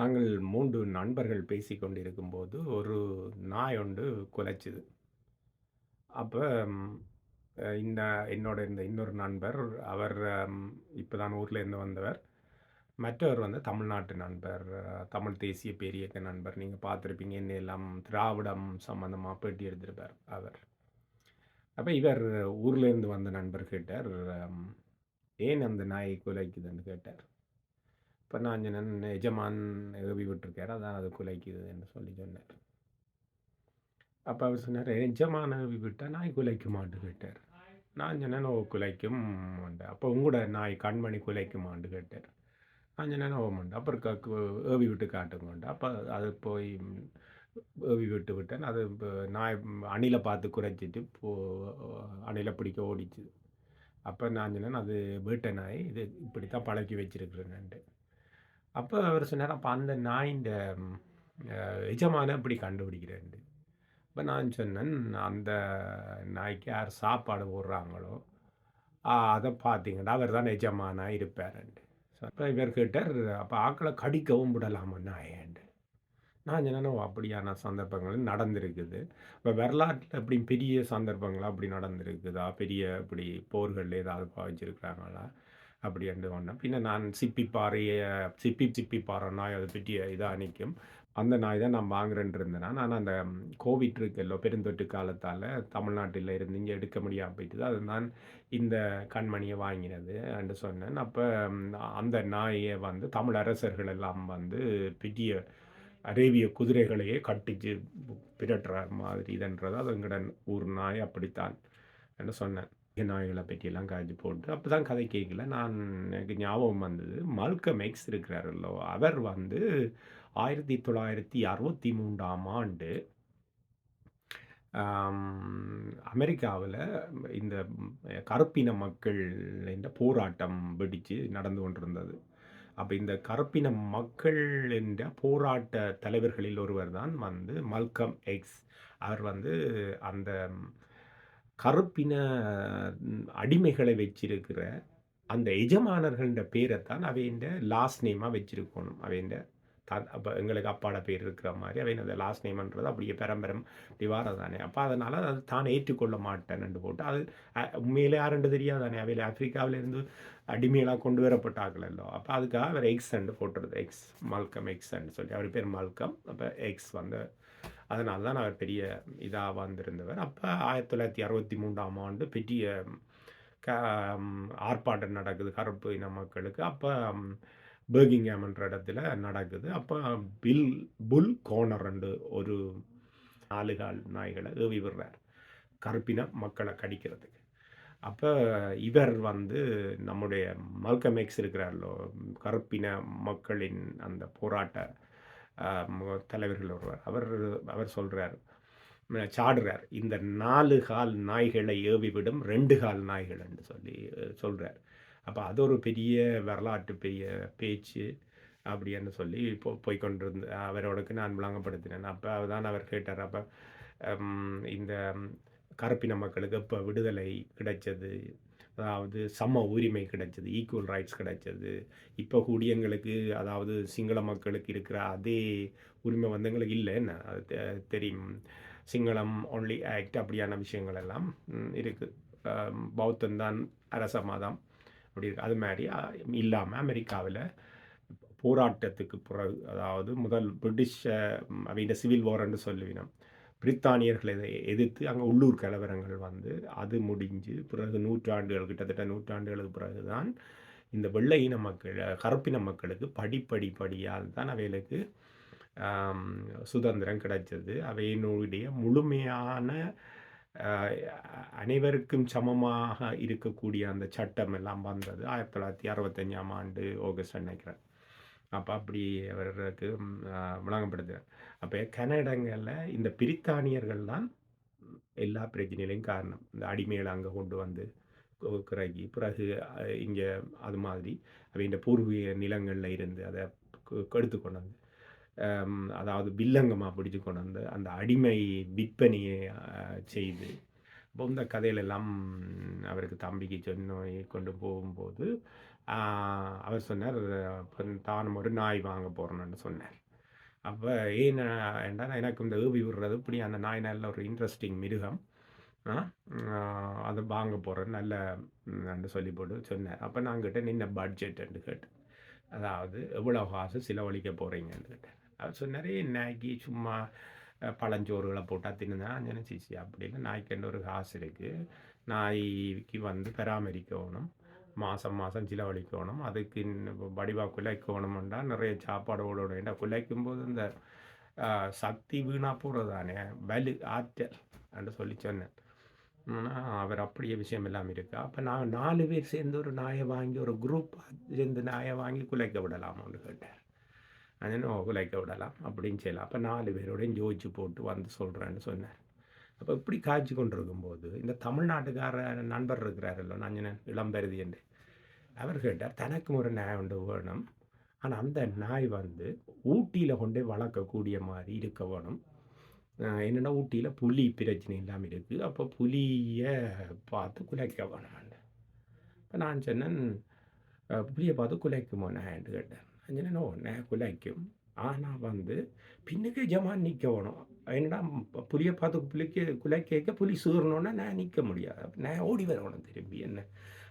நாங்கள் மூன்று நண்பர்கள் பேசி கொண்டிருக்கும்போது ஒரு நாய் ஒன்று குலைச்சிது. அப்போ இந்த என்னோட இந்த இன்னொரு நண்பர் அவர் இப்போ தான் ஊர்லேருந்து வந்தவர். மற்றவர் வந்து தமிழ்நாட்டு நண்பர் தமிழ் தேசிய பேரியக்க நண்பர். நீங்கள் பார்த்துருப்பீங்க என்ன எல்லாம் திராவிடம் சம்மந்தமாக பேட்டி எடுத்திருப்பார் அவர். அப்போ இவர் ஊர்லேருந்து வந்த நண்பர் கேட்டார் ஏன் அந்த நாயை குலைக்குதுன்னு கேட்டார். இப்போ நான் சொன்னேன் எஜமான் ஏவி விட்டுருக்காரு. அதான் அது குலைக்குதுன்னு சொல்லி சொன்னார். அப்போ அவர் சொன்னார் எஜமான ஏவி விட்டால் நாய் குலைக்குமான்னு கேட்டார். நான் சொன்னேன் ஓ குலைக்கும் அப்போ உங்களோட நாய் கண்மணி குலைக்குமான்னு கேட்டார். நான் சொன்னேன் ஓமண்டு அப்புறம் க- ஏவி விட்டு காட்டுங்கண்டு அப்போ அது போய் ஏவி விட்டு விட்டேன். அது இப்போ நாய் அணிலை பார்த்து குறைச்சிட்டு போ அணிலை பிடிக்க ஓடிச்சு. அப்போ நான் சொன்னேன் அது வீட்டை நாய். இது இப்படி தான் பழக்கி வச்சிருக்கிறேன்ட்டு அப்போ அவர் சொன்னார் அப்போ அந்த நாயின்ட எஜமான இப்படி கண்டுபிடிக்கிறேன் இப்போ நான் சொன்னேன் அந்த நாய்க்கு யார் சாப்பாடு போடுறாங்களோ அதை பார்த்தீங்கன்னா அவர் தான் எஜமானா இருப்பாருன்ட்டு. அப்போ இவர் கேட்டார் அப்போ ஆக்களை கடிக்கவும் விடலாமா நாயேண்டு நான் சொன்னேன் "ஓ, அப்படியான சந்தர்ப்பங்கள் நடந்திருக்குது. இப்போ வரலாற்றில் அப்படி பெரிய சந்தர்ப்பங்களாக அப்படி நடந்திருக்குதா? பெரிய இப்படி போர்கள் ஏதாவது பாவிச்சிருக்கிறாங்களா? அப்படி என்று ஒன்று பின்ன நான் சிப்பி பாறையை சிப்பி சிப்பி பாறை நாய் அதை பற்றி இதாக நிற்கும் அந்த நாய் தான் நான் வாங்குறேன் இருந்தேன் நான். அந்த கோவிட் இருக்குல்லோ பெருந்தொற்று காலத்தால் தமிழ்நாட்டில் இருந்து இங்கே எடுக்க முடியாமல் போயிட்டுது. அது நான் இந்த கண்மணியை வாங்கினது என்று சொன்னேன். அப்போ அந்த நாயை வந்து தமிழ் அரசர்கள் எல்லாம் வந்து பெரிய அரேபிய குதிரைகளையே கட்டிச்சு பிரட்டுற மாதிரி இதுன்றது. அது எங்கட ஊர் நாய் அப்படித்தான் என்று சொன்னேன். நாய்களை பற்றியெல்லாம் காய்ச்சி போட்டு அப்போ தான் கதை கேட்கல. நான் எனக்கு ஞாபகம் வந்தது மல்கம் எக்ஸ் இருக்கிறாரல்லோ அவர் வந்து ஆயிரத்தி தொள்ளாயிரத்தி அறுபத்தி மூன்றாம் ஆண்டு அமெரிக்காவில் இந்த கருப்பின மக்கள் இந்த போராட்டம் வெடித்து நடந்து கொண்டிருந்தது. அப்போ இந்த கருப்பின மக்கள் என்ற போராட்ட தலைவர்களில் ஒருவர் தான் வந்து மல்கம் எக்ஸ். அவர் வந்து அந்த கருப்பின அடிமைகளை வச்சிருக்கிற அந்த எஜமானர்கள்ன்ற பேரை தான் அவைண்ட லாஸ்ட் நேமாக வச்சிருக்கணும். அவைண்ட தான் அப்போ எங்களுக்கு அப்பாட பேர் இருக்கிற மாதிரி அவை அந்த லாஸ்ட் நேம்ன்றது அப்படியே பரம்பரம் டிவாரம் தானே அப்போ அதனால் அது தான் ஏற்றுக்கொள்ள மாட்டேன்னு போட்டு அது உண்மையிலே யாருன்னு தெரியாதானே? அவையில் ஆப்பிரிக்காவிலேருந்து அடிமையெல்லாம் கொண்டு வரப்பட்டாங்களோ அப்போ அதுக்காக அவர் எக்ஸ் அண்டு போட்டுருது. எக்ஸ் மல்கம் எக்ஸ் அண்டு சொல்லி. அவர் பேர் மல்கம் அப்போ எக்ஸ் வந்து அதனால தான் அவர் பெரிய இதாக வந்திருந்தவர். அப்போ ஆயிரத்தி தொள்ளாயிரத்தி அறுபத்தி மூன்றாம் ஆண்டு பெரிய க ஆர்ப்பாட்டம் நடக்குது கருப்பு இன மக்களுக்கு. அப்போ பேர்கிங்ஹாம்ன்ற இடத்துல நடக்குது. அப்போ பில் புல் கோனர் ரெண்டு ஒரு நாலு கால் நாய்களை ஏவி விடுறார். கருப்பின மக்களை கடிக்கிறதுக்கு. அப்போ இவர் வந்து நம்முடைய மல்கமேக்ஸ் இருக்கிறாரோ கருப்பின மக்களின் அந்த போராட்ட தலைவர்கள் ஒருவர். அவர் அவர் சொல்கிறார் சாடுறார். இந்த நாலு கால் நாய்களை ஏவிவிடும் ரெண்டு கால் நாய்கள் என்று சொல்லி சொல்கிறார் அப்போ அது ஒரு பெரிய வரலாற்று பெரிய பேச்சு அப்படின்னு சொல்லி இப்போ போய்கொண்டிருந்த அவரோடக்கு நான் விளங்கப்படுத்தினேன். அப்போ தான் அவர் கேட்டார். அப்போ இந்த கருப்பின மக்களுக்கு இப்போ விடுதலை கிடைச்சது? அதாவது சம உரிமை கிடைச்சது ஈக்குவல் ரைட்ஸ் கிடைச்சது. இப்போ கூடியங்களுக்கு அதாவது சிங்கள மக்களுக்கு இருக்கிற அதே உரிமை வந்து எங்களுக்கு இல்லை என்ன? அது தெ- தெரியும். சிங்களம் ஒன்லி ஆக்ட் அப்படியான விஷயங்கள் எல்லாம் இருக்குது பௌத்தந்தான் அரச மதம் அப்படி இருக்கு. அது மாதிரி இல்லாமல் அமெரிக்காவில் போராட்டத்துக்கு பிறகு அதாவது முதல் பிரிட்டிஷ் அவங்க சிவில் வார்ன்னு சொல்லுவினோம். பிரித்தானியர்களை எதிர்த்து அங்கே உள்ளூர் கலவரங்கள் வந்து அது முடிஞ்சு பிறகு நூற்றாண்டுகள் கிட்டத்தட்ட நூற்றாண்டுகளுக்கு பிறகு தான் இந்த வெள்ளை இன மக்கள் கருப்பின மக்களுக்கு படிப்படி படியால் தான் அவைகளுக்கு சுதந்திரம் கிடைச்சது. அவையினுடைய முழுமையான அனைவருக்கும் சமமாக இருக்கக்கூடிய அந்த சட்டம் எல்லாம் வந்தது. ஆயிரத்தி தொள்ளாயிரத்தி அறுபத்தஞ்சாம் ஆண்டு ஆகஸ்ட் நினைக்கிறேன் அப்போ அப்படி அவர்களுக்கு வழங்கப்படுது அப்போ கனடங்களில் இந்த பிரித்தானியர்கள் தான் எல்லா பிரச்சனையிலையும் காரணம். இந்த அடிமைகளை அங்கே கொண்டு வந்து கிறகி பிறகு இங்கே அது மாதிரி இந்த பூர்வீக நிலங்களில் இருந்து அதை கு- எடுத்து கொண்டு வந்து அதாவது வில்லங்கமாக பிடிச்சு கொண்டு வந்து அந்த அடிமை விற்பனையை செய்து இப்போ இந்த கதையிலெல்லாம் அவருக்கு தம்பிக்கு சொன்ன கொண்டு போகும்போது அவர் சொன்னார் தானும் ஒரு நாய் வாங்க போகிறோன்னு சொன்னார். அப்போ ஏன் என்றால் எனக்கு இந்த ஏவி விடுறது இப்படி அந்த நாய் நல்ல ஒரு இன்ட்ரெஸ்டிங் மிருகம். அதை வாங்க போகிறேன் நல்ல சொல்லி போட்டு சொன்னேன் அப்போ நான் கிட்ட நின்ன பட்ஜெட்டுன்னு கேட்டேன். அதாவது எவ்வளோ காசு செலவழிக்க போகிறீங்கன்னு கேட்டேன். அவர் சொன்னார் நாய்க்கு சும்மா பழஞ்சோறுகளை போட்டால் தின்னுதான் நினச்சிச்சு அப்படின்னு நாய்க்கு ஒரு காசு இருக்குது நாய்க்கு வந்து பராமரிக்கணும். மாதம் மாதம் செலவழிக்கணும். அதுக்கு வடிவாக குலைக்கணுமெண்டா நிறைய சாப்பாடு ஓடணும் குலைக்கும் போது இந்த சக்தி வீணாக போகிறது தானே வலு ஆற்றல் என்று சொல்லி சொன்னேன். அவர் அப்படியே விஷயம் எல்லாம் இருக்கு? அப்போ நான் நாலு பேர் சேர்ந்து ஒரு நாயை வாங்கி ஒரு குரூப் சேர்ந்து நாயை வாங்கி குலைக்க விடலாமான்னு கேட்டார். அதனோ குலைக்க விடலாம் அப்படின்னு செய்யலாம். அப்போ நாலு பேரோடையும் ஜோதிச்சு போட்டு வந்து சொல்கிறேன்னு சொன்னார். அப்போ இப்படி காய்ச்சி கொண்டிருக்கும்போது இந்த தமிழ்நாட்டுக்கார நண்பர் இருக்கிறாரல்லோ நான் இளம்பருதி என்று. அவர் கேட்டார் தனக்கும் ஒரு நாய் ஒன்று வேணும். ஆனால் அந்த நாய் வந்து ஊட்டியில் கொண்டே வளர்க்கக்கூடிய மாதிரி இருக்க வேணும். என்னென்னா ஊட்டியில் புலி பிரச்சனை இல்லாமல் இருக்குது அப்போ புலியை பார்த்து குலைக்க வேணும் இப்போ நான் சொன்னேன் புலியை பார்த்து குலைக்குமோ நான்ட்டு கேட்டேன் சொன்னேன் ஓ நான் குலைக்கும். ஆனால் வந்து பின்னுக்கு ஜமான் நிற்க வேணும். என்னடா புலியை பார்த்து புலிக்கு குலை கேட்க புலி சூறணுன்னா நான் நிற்க முடியாது. நான் ஓடி வரணும் திரும்பி என்ன?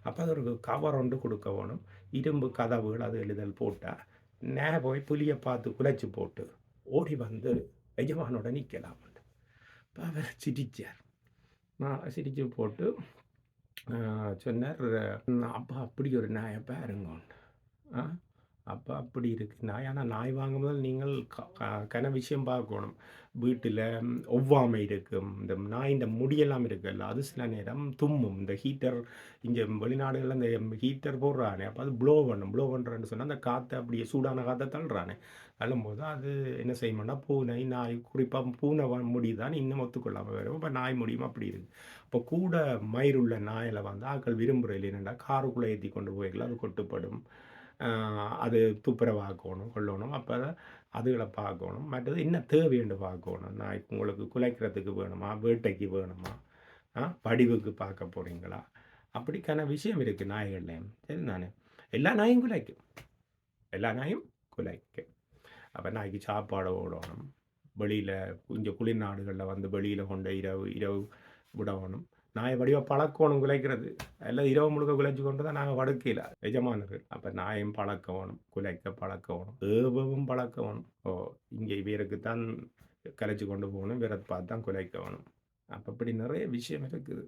அப்போ அது ஒரு கவர் ஒன்று கொடுக்க வேணும். இரும்பு கதவுகள் அது எழுதல் போட்டால் நே போய் புலியை பார்த்து குலைச்சி போட்டு ஓடி வந்து எஜமானோட நிற்கலாம் இப்போ அவர் சிரிச்சார். நான் சிரித்து போட்டு சொன்னார் அப்பா அப்படி ஒரு நாயை பாருங்க அப்போ அப்படி இருக்குது நாய் ஆனால் நாய் வாங்கும்போது நீங்கள் கன விஷயம் பார்க்கணும். வீட்டில் ஒவ்வாமை இருக்கும். இந்த நாய் இந்த முடியெல்லாம் இருக்குல்ல அது சில நேரம் தும்மும். இந்த ஹீட்டர் இங்கே வெளிநாடுகளில் இந்த ஹீட்டர் போடுறானே. அப்போ அது ப்ளோ பண்ணும். ப்ளோ பண்ணுறேன்னு சொன்னால் அந்த காற்றை அப்படியே சூடான காற்றை தள்ளுறானே. தள்ளும்போது அது என்ன செய்யணும்னா பூனை நாய் குறிப்பாக பூனை முடிதான் இன்னும் ஒத்துக்கொள்ளாமல் வரும். இப்போ நாய் முடியும் அப்படி இருக்குது இப்போ கூட மயிருள்ள நாயில் வந்து ஆக்கள் விரும்புகிற இல்லைன்னா காருக்குள்ளே ஏற்றி கொண்டு போய்க்கலாம். அது கொட்டுப்படும். அது துப்புரவாக்கணும் கொள்ளணும். அப்போ அதுகளை பார்க்கணும். மற்றது என்ன தேவைன்னு பார்க்கணும். நான் உங்களுக்கு குலைக்கிறதுக்கு வேணுமா? வேட்டைக்கு வேணுமா? படிவுக்கு பார்க்க போகிறீங்களா அப்படிக்கான விஷயம் இருக்குது நாய்கள்லையும். சரி தானே எல்லா நாயும் குலைக்கும். எல்லா நாயும் குலைக்கும். அப்போ நாய்க்கு சாப்பாடு ஓடணும் வெளியில் கொஞ்சம் குளிர் நாடுகளில் வந்து வெளியில் கொண்டு இரவு இரவு விடணும். நாயை வடிவ பழக்கணும் குலைக்கிறது. எல்லாம் இரவு முழுக்க குலைச்சு கொண்டு தான் நாங்கள் படுக்கையில். எஜமானர்கள். அப்போ நாயும் பழக்கணும் குலைக்க பழக்கவணும் ஏபவும் பழக்க வேணும் ஓ இங்கே இவருக்கு தான் கலைச்சி கொண்டு போகணும் வீரத்தை பார்த்து தான் குலைக்கணும் அப்போ இப்படி நிறைய விஷயம் இருக்குது.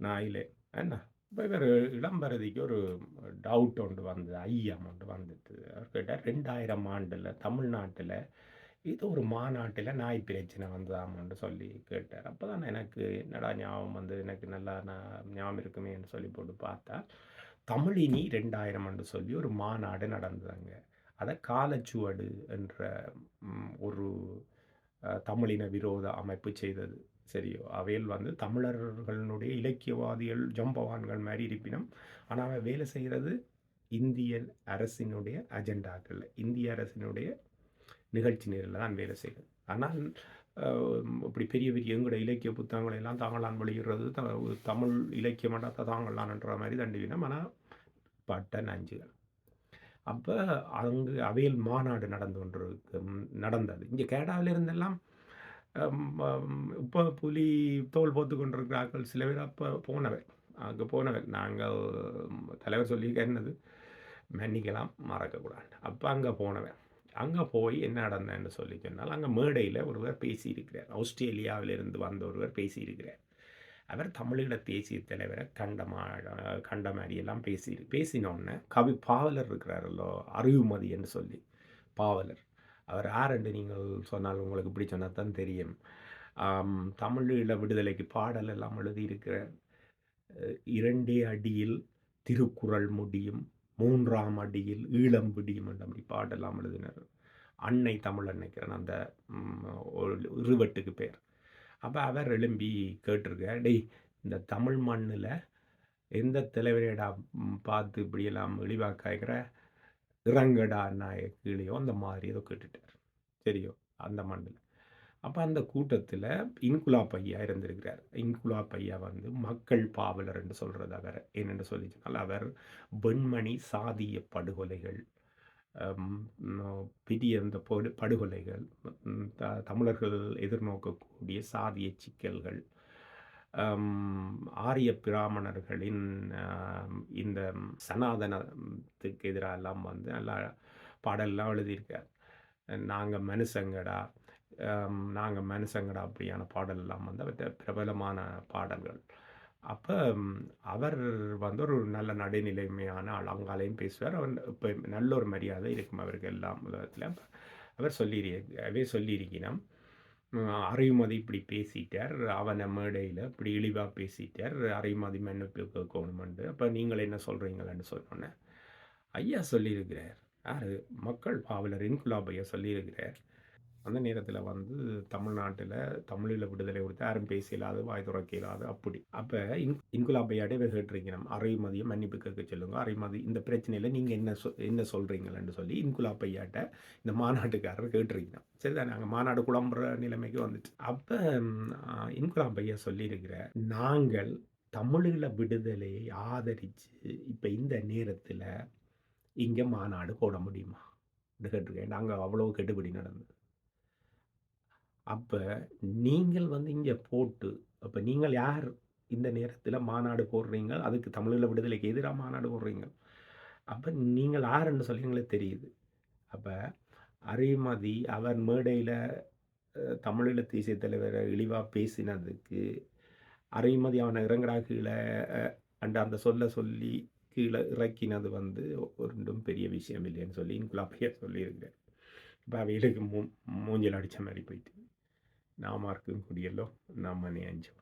நாயிலே. என்ன? இப்போ இவர் இளம்பரதிக்கு ஒரு டவுட் ஒன்று வந்தது ஐயம் ஒன்று வந்துட்டு அவர் கேட்டால் ரெண்டாயிரம் ஆண்டில் தமிழ்நாட்டில் இது ஒரு மாநாட்டில் நாய் பிரச்சனை வந்ததாமன்னு சொல்லி கேட்டார் அப்போ தான் எனக்கு என்னடா ஞாபகம் வந்து எனக்கு நல்லா நான் ஞாபகம் இருக்குமேன்னு சொல்லி போட்டு பார்த்தா தமிழினி ரெண்டாயிரம் என்று சொல்லி ஒரு மாநாடு நடந்ததுங்க. அதை காலச்சுவடு என்ற ஒரு தமிழின விரோத அமைப்பு செய்தது. சரியோ? அவையில் வந்து தமிழர்களுடைய இலக்கியவாதிகள் ஜம்பவான்கள் மாதிரி இருப்பினும் ஆனால் அவன் வேலை செய்கிறது இந்திய அரசினுடைய அஜெண்டாக்கள். இந்திய அரசினுடைய நிகழ்ச்சி நேரில் தான் வேலை செய்யுது ஆனால் இப்படி பெரிய பெரிய எங்களோட இலக்கிய புத்தகங்களை எல்லாம் தாங்களான் வெளியிடுறது த தமிழ் இலக்கியம் தாங்களான்ன்ற மாதிரி தண்டுவினம் ஆனால் பட்ட நஞ்சுகள். அப்போ அங்கு அவையில் மாநாடு நடந்து கொண்டு நடந்தது. இங்கே கேடாவில் இருந்தெல்லாம் இப்போ புலி தோல் போத்து கொண்டிருக்கிறார்கள் சில பேர். அப்போ போனவர் அங்கே போனவர் நாங்கள் தலைவர் சொல்லி என்னது? மன்னிக்கலாம் மறக்கக்கூடாது. அப்போ அங்கே போனவன் அங்கே போய் என்ன நடந்தேன்னு சொல்லி சொன்னால் அங்கே மேடையில் ஒருவர் பேசியிருக்கிறார். ஆஸ்திரேலியாவிலிருந்து வந்த ஒருவர் பேசியிருக்கிறார். அவர் தமிழீழ தேசிய தலைவரை கண்டமா கண்ட மாதிரியெல்லாம் பேசி பேசினோடனே கவி பாவலர் இருக்கிறாரல்லோ அறிவுமதி என்று சொல்லி பாவலர். அவர் யாரென்று நீங்கள் சொன்னால் உங்களுக்கு இப்படி சொன்னால் தான் தெரியும். தமிழீழ விடுதலைக்கு பாடல் எல்லாம் எழுதியிருக்கிறார். இரண்டே அடியில் திருக்குறள் முடியும். மூன்றாம் அடியில் ஈழம் விடியும் என்ற அப்படி பாடெல்லாம் எழுதினர். அன்னை தமிழ் நினைக்கிறேன் அந்த ஒரு இருவட்டுக்கு பேர். அப்போ அவர் எழும்பி கேட்டிருக்க டேய் இந்த தமிழ் மண்ணில் எந்த தலைவரையடா பார்த்து இப்படியெல்லாம் இழிவாக்காய்க்கிற இறங்கடா நாய கீழேயோ அந்த மாதிரி ஏதோ கேட்டுட்டார். சரியோ அந்த மண்ணில். அப்போ அந்த கூட்டத்தில் இன்குலா பையா இருந்திருக்கிறார். இன்குலா பையா வந்து மக்கள் பாவலர் என்று சொல்கிறது அவர் என்னென்று சொல்லி சொன்னால், அவர் வெண்மணி சாதிய படுகொலைகள், பெரிய இந்த படு படுகொலைகள், த தமிழர்கள் எதிர்நோக்கக்கூடிய சாதிய சிக்கல்கள், ஆரிய பிராமணர்களின் இந்த சனாதனத்துக்கு எதிராக எல்லாம் வந்து நல்லா பாடல்லாம் எழுதியிருக்கார். நாங்கள் மனுஷங்கடா நாங்கள் மனுஷங்கடா அப்படியான பாடலெல்லாம் வந்து பிரபலமான பாடல்கள். அப்போ அவர் வந்து ஒரு நல்ல நடுநிலைமையான ஆள். அங்காலையும் பேசுவார். அவர் இப்போ நல்ல ஒரு மரியாதை இருக்கும் அவருக்கு எல்லாம் உலகத்தில் அவர் சொல்லிரு அவே சொல்லியிருக்கணும் அறிவுமதி இப்படி பேசிட்டார். அவனை மேடையில் இப்படி இழிவாக பேசிட்டார். அறிவுமதி மன்னிப்பு கேட்கணுமெண்டு. அப்போ நீங்கள் என்ன சொல்கிறீங்களான்னு சொன்னோன்னே ஐயா சொல்லியிருக்கிறார். யார் மக்கள் பாவலர் இன்குலாப் ஐயா சொல்லியிருக்கிறார். அந்த நேரத்தில் வந்து தமிழ்நாட்டில் தமிழில் விடுதலை கொடுத்து யாரும் பேச இல்லாது வாய் துறக்க இல்லாது அப்படி. அப்போ இன் இன்குலாபையாட்டே ஐயாட்ட நம்ம கேட்டிருக்கிறாம். மன்னிப்பு கேட்க சொல்லுங்க. அருள்மொழி இந்த பிரச்சனையில் நீங்கள் என்ன சொ என்ன சொல்கிறீங்களேன்னு சொல்லி இன்குலாபையாட்ட இந்த மாநாட்டுக்காரர் கேட்டிருக்கிறாம். சரிதான் நாங்கள் மாநாடு குழம்புற நிலைமைக்கு வந்துச்சு. அப்போ ம் சொல்லியிருக்கிற "நாங்கள் தமிழீழ விடுதலையை ஆதரித்து இப்போ இந்த நேரத்தில் இங்கே மாநாடு போட முடியுமா?" கேட்டிருக்கேன். நாங்கள் அவ்வளோ கெடுபடி நடந்தது. அப்போ நீங்கள் வந்து இங்கே போட்டு, அப்போ நீங்கள் யார் இந்த நேரத்தில் மாநாடு போடுறீங்க? அதுக்கு தமிழீழ விடுதலைக்கு எதிராக மாநாடு போடுறீங்க. அப்போ நீங்கள் யாருன்னு சொல்லி எங்களுக்கு தெரியுது. அப்போ அரிமதி அவர் மேடையில் தமிழில் தமிழீழ தேசிய தலைவரை இழிவாக பேசினதுக்கு, அரிமதி அவனை இறங்கடா கீழே அண்ட் அண்டு அந்த சொல்ல சொல்லி கீழே இறக்கினது வந்து ஒன்றும் பெரிய விஷயம் இல்லைன்னு சொல்லி இன்குலாப் சொல்லியிருக்கேன் இப்போ அவைகளுக்கு மூ மூஞ்சில் அடிச்ச மாதிரி போயிட்டு. நாமார்க்கும் குடியல்லோ, நம்மனை அஞ்சும்.